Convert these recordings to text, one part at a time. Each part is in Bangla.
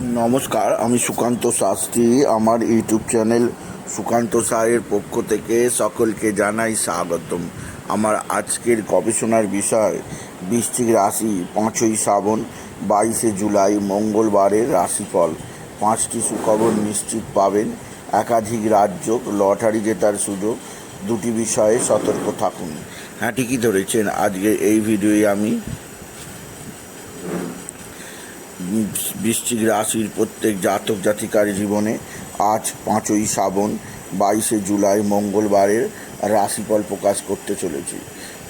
নমস্কার, আমি সুকান্ত শাস্ত্রী। আমার ইউটিউব চ্যানেল সুকান্ত সাহের পক্ষ থেকে সকলকে জানাই স্বাগতম। আমার আজকের গবেষণার বিষয়, বৃশ্চিক রাশি পাঁচই শ্রাবণ, বাইশে জুলাই, মঙ্গলবারের রাশিফল। পাঁচটি সুখবর নিশ্চিত পাবেন। একাধিক রাজ্য, লটারি জেতার সুযোগ। দুটি বিষয়ে সতর্ক থাকুন। হ্যাঁ ঠিকই ধরেছেন। আজকে এই ভিডিওয়ে আমি বৃশ্চিক রাশির প্রত্যেক জাতক জাতিকার জীবনে আজ পাঁচই শ্রাবণ, বাইশে জুলাই মঙ্গলবারের রাশিফল প্রকাশ করতে চলেছি।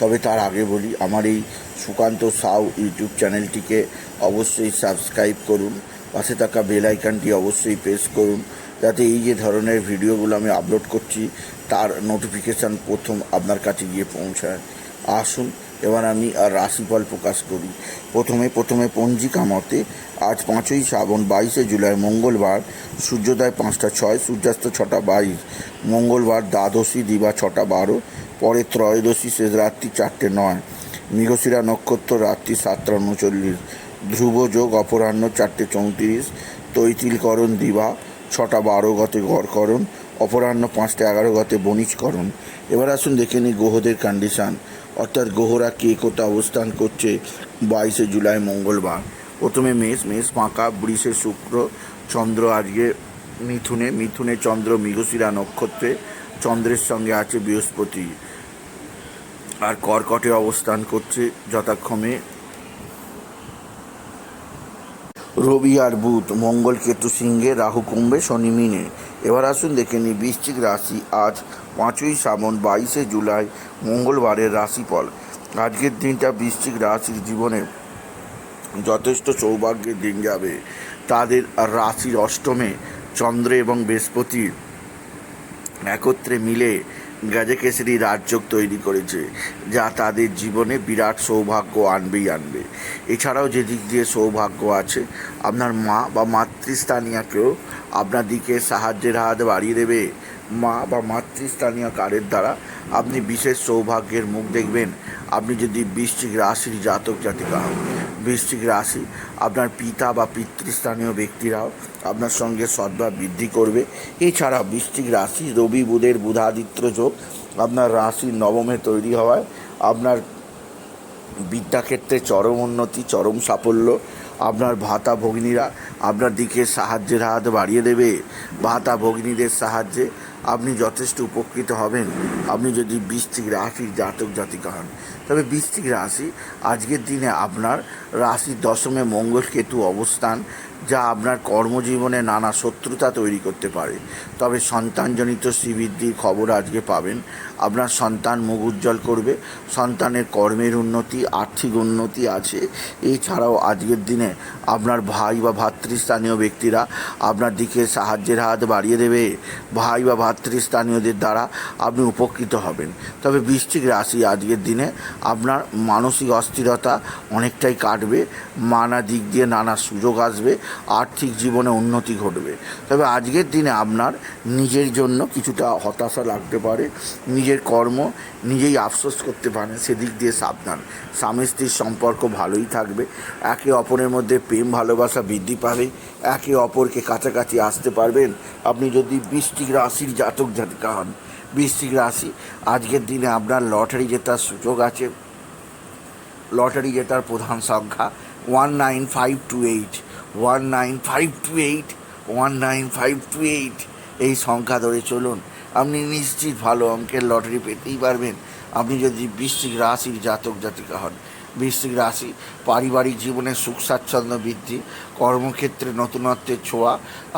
তবে তার আগে বলি, আমার এই সুকান্ত সাউ ইউটিউব চ্যানেলটিকে অবশ্যই সাবস্ক্রাইব করুন, পাশে থাকা বেল আইকনটি অবশ্যই প্রেস করুন, যাতে এই যে ধরনের ভিডিওগুলো আমি আপলোড করছি, তার নোটিফিকেশান প্রথম আপনার কাছে গিয়ে পৌঁছায়। আসুন এবার আমি আর রাশিফল প্রকাশ করি। প্রথমে প্রথমে পঞ্জিকা মতে, আজ পাঁচই শ্রাবণ বাইশে জুলাই, মঙ্গলবার, সূর্যোদয় পাঁচটা ছয়, সূর্যাস্ত ছটা বাইশ, মঙ্গলবার দ্বাদশী দিবা ছটা বারো, পরে ত্রয়োদশী শেষ রাত্রি চারটে নয় মৃগশিরা নক্ষত্র রাত্রি সাতটা উনচল্লিশ, ধ্রুব যোগ অপরাহ্ন চারটে চৌত্রিশ, তৈতিলকরণ দিবা ছটা বারো গতে গড়করণ অপরাহ্ন পাঁচটা এগারো গতে বণিজকরণ। এবার আসুন দেখে নিই গ্রহদের কন্ডিশান অর্থাৎ গ্রহরা কে কোথায় অবস্থান করছে বাইশে জুলাই মঙ্গলবার। প্রথমে মেষ মেষ ফাঁকা বৃষে শুক্র, চন্দ্র আজকে মিথুনে মিথুনে চন্দ্র মৃগশিরা নক্ষত্রে, চন্দ্রের সঙ্গে আছে বৃহস্পতি। আর কর্কটে অবস্থান করছে যথাক্রমে রবি আর বুধ। মঙ্গল কেতু সিংহে, রাহু কুম্ভে, শনি মিনে। এবার আসুন দেখে নিই বৃশ্চিক রাশি আজ পাঁচই শ্রাবণ, বাইশে জুলাই, মঙ্গলবারের রাশিফল। আজকের দিনটা বৃশ্চিক রাশির জীবনে যথেষ্ট সৌভাগ্যের দিন যাবে। তাদের রাশির অষ্টমে চন্দ্র এবং বৃহস্পতির একত্রে মিলে গাজেকেশরী রাজযোগ তৈরি করেছে, যা তাদের জীবনে বিরাট সৌভাগ্য আনবেই আনবে। এছাড়াও যে দিক দিয়ে সৌভাগ্য আছে, আপনার মা বা মাতৃস্থানীয়কেও আপনার দিকে সাহায্যের হাত বাড়িয়ে দেবে। মা বা মাতৃস্থানীয় কারের দ্বারা আপনি বিশেষ সৌভাগ্যের মুখ দেখবেন আপনি যদি বৃশ্চিক রাশির জাতক জাতিকা হন, বৃশ্চিক রাশি আপনার পিতা বা পিতৃস্থানীয় ব্যক্তিরাও আপনার সঙ্গে সদ্ভাব বৃদ্ধি করবে। এছাড়া বৃশ্চিক রাশি রবি, বুধের বুধাদিত্য যোগ আপনার রাশির নবমে তৈরি হওয়ায় আপনার বিদ্যাক্ষেত্রে চরম উন্নতি, চরম সাফল্য। আপনার ভাতা ভগিনীরা আপনার দিকে সাহায্যের হাত বাড়িয়ে দেবে, ভাতা ভগ্নীদের সাহায্যে আপনি যথেষ্ট উপকৃত হবেন। আপনি যদি বৃষ্টিক রাশির জাতক জাতিকা হন, তবে বৃষ্টিক রাশি আজকের দিনে আপনার রাশির দশমে মঙ্গল কেতু অবস্থান যা আপনার কর্মজীবনে নানা শত্রুতা তৈরি করতে পারে। তবে সন্তানজনিত শ্রীবৃদ্ধির খবর আজকে পাবেন। আপনার সন্তান মুখ উজ্জ্বল করবে, সন্তানের কর্মের উন্নতি, আর্থিক উন্নতি আছে। এছাড়াও আজকের দিনে আপনার ভাই বা ভাতৃস্থানীয় ব্যক্তিরা আপনার দিকে সাহায্যের হাত বাড়িয়ে দেবে। ভাই বা ভাতৃস্থানীয়দের দ্বারা আপনি উপকৃত হবেন। তবে বৃশ্চিক রাশি আজকের দিনে আপনার মানসিক অস্থিরতা অনেকটাই কাটবে। নানা দিক দিয়ে নানা সুযোগ আসবে। আর্থিক জীবনে উন্নতি ঘটবে। তবে আজকের দিনে আপনার নিজের জন্য কিছুটা হতাশা লাগতে পারে, নিজের কর্ম নিজেই আফসোস করতে পারেন, সেদিক দিয়ে সাবধান। স্বামী স্ত্রীর সম্পর্ক ভালোই থাকবে, একে অপরের মধ্যে প্রেম ভালোবাসা বৃদ্ধি পাবে, একে অপরকে কাছাকাছি আসতে পারবেন। আপনি যদি বৃষ্টিক রাশির জাতক জাতিকা হন বৃষ্টিক রাশি, আজকের দিনে আপনার লটারি জেতার সুযোগ আছে। লটারি জেতার প্রধান সংখ্যা one nine five two eight. One nine five two eight one nine five two eight এই সংখ্যা ধরে চলুন। আপনি নিশ্চিত ভালো অঙ্কের লটারি পেতেই পারবেন। আপনি যদি বৃশ্চিক রাশির জাতক জাতিকা হন, বৃশ্চিক রাশি পারিবারিক জীবনে সুখ স্বাচ্ছন্দ্য বৃদ্ধি, কর্মক্ষেত্রে নতুনত্বের ছোঁয়া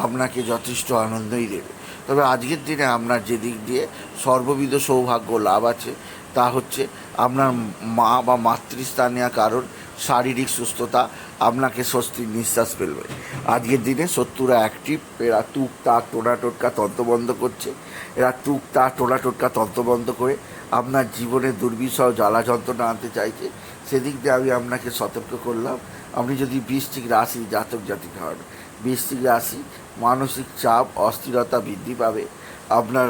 আপনাকে যথেষ্ট আনন্দই দেবে। তবে আজকের দিনে আপনার যে দিক দিয়ে সর্ববিধ সৌভাগ্য লাভ আছে, তা হচ্ছে আপনার মা বা মাতৃস্থানীয় কারণ শারীরিক সুস্থতা আপনাকে স্বস্তির নিঃশ্বাস ফেলবে। আজকের দিনে শত্রুরা অ্যাক্টিভ এরা টুক তাক, টোনা টোটকা তন্ত্রবন্ধ করছে। এরা টুক তাক, টোনা টোটকা তন্ত্রবন্ধ করে আপনার জীবনে দুর্বিষহ জ্বালা যন্ত্রণা আনতে চাইছে। সেদিক দিয়ে আমি আপনাকে সতর্ক করলাম। আপনি যদি বৃষ্টিক রাশি জাতক জাতিকা হন বৃষ্টিক রাশি মানসিক চাপ, অস্থিরতা বৃদ্ধি পাবে। আপনার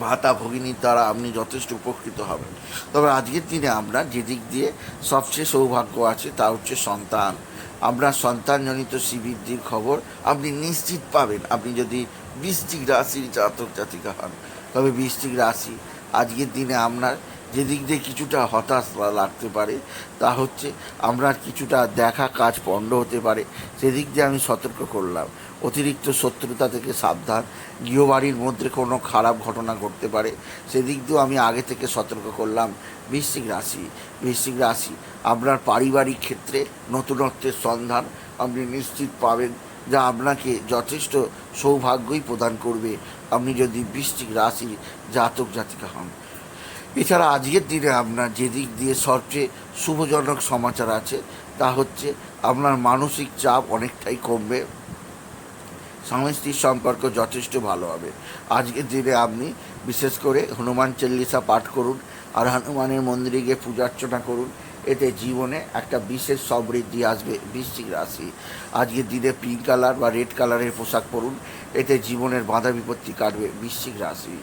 ভাতা ভগিনীর দ্বারা আপনি যথেষ্ট উপকৃত হবেন। তবে আজকের দিনে আমরা যে দিক দিয়ে সবচেয়ে সৌভাগ্য আছে তা হচ্ছে সন্তান। আপনার সন্তানজনিত শ্রীবৃদ্ধির খবর আপনি নিশ্চিত পাবেন। আপনি যদি বৃষ্টিক রাশির জাতক জাতিকা হন, তবে বৃষ্টিক রাশি আজকের দিনে আপনার যেদিক দিয়ে কিছুটা হতাশ লাগতে পারে, তা হচ্ছে আপনার কিছুটা দেখা কাজ পণ্ড হতে পারে। সেদিক দিয়ে আমি সতর্ক করলাম। অতিরিক্ত শত্রুতা থেকে সাবধান। গৃহবাড়ির মধ্যে কোনো খারাপ ঘটনা ঘটতে পারে। সেদিক দিয়েও আমি আগে থেকে সতর্ক করলাম বৃশ্চিক রাশি। বৃশ্চিক রাশি, আপনার পারিবারিক ক্ষেত্রে নতুনত্বের সন্ধান আপনি নিশ্চিত পাবেন যা আপনাকে যথেষ্ট সৌভাগ্যই প্রদান করবে। আপনি যদি বৃশ্চিক রাশি জাতক জাতিকা হন এছাড়া আজকের দিনে আপনার যে দিক দিয়ে সবচেয়ে শুভজনক সমাচার আছে, তা হচ্ছে আপনার মানসিক চাপ অনেকটাই কমবে। স্বামী স্ত্রীর সম্পর্ক যথেষ্ট ভালো হবে। আজকের দিনে আপনি বিশেষ করে হনুমান চল্লিশা পাঠ করুন আর হনুমানের মন্দিরে গিয়ে পূজার্চনা করুন। এতে জীবনে একটা বিশেষ সমৃদ্ধি আসবে বৃশ্চিক রাশি। আজকের দিনে পিঙ্ক কালার বা রেড কালারের পোশাক পরুন। এতে জীবনের বাধা বিপত্তি কাটবে বৃশ্চিক রাশি।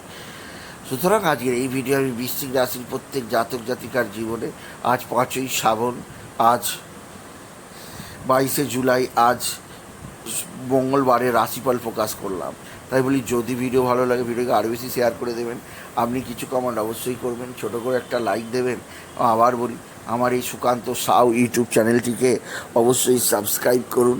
সুতরাং আজকের এই ভিডিও আমি বৃশ্চিক রাশির প্রত্যেক জাতক জাতিকার জীবনে আজ পাঁচই শ্রাবণ, আজ বাইশে জুলাই, আজ মঙ্গলবারে রাশিফল প্রকাশ করলাম। তাই বলি, যদি ভিডিও ভালো লাগে, ভিডিওকে আরও বেশি শেয়ার করে দেবেন। আপনি কিছু কমেন্ট অবশ্যই করবেন, ছোট করে একটা লাইক দেবেন। আবার বলি, আমার এই সুকান্ত সাউ ইউটিউব চ্যানেলটিকে অবশ্যই সাবস্ক্রাইব করুন।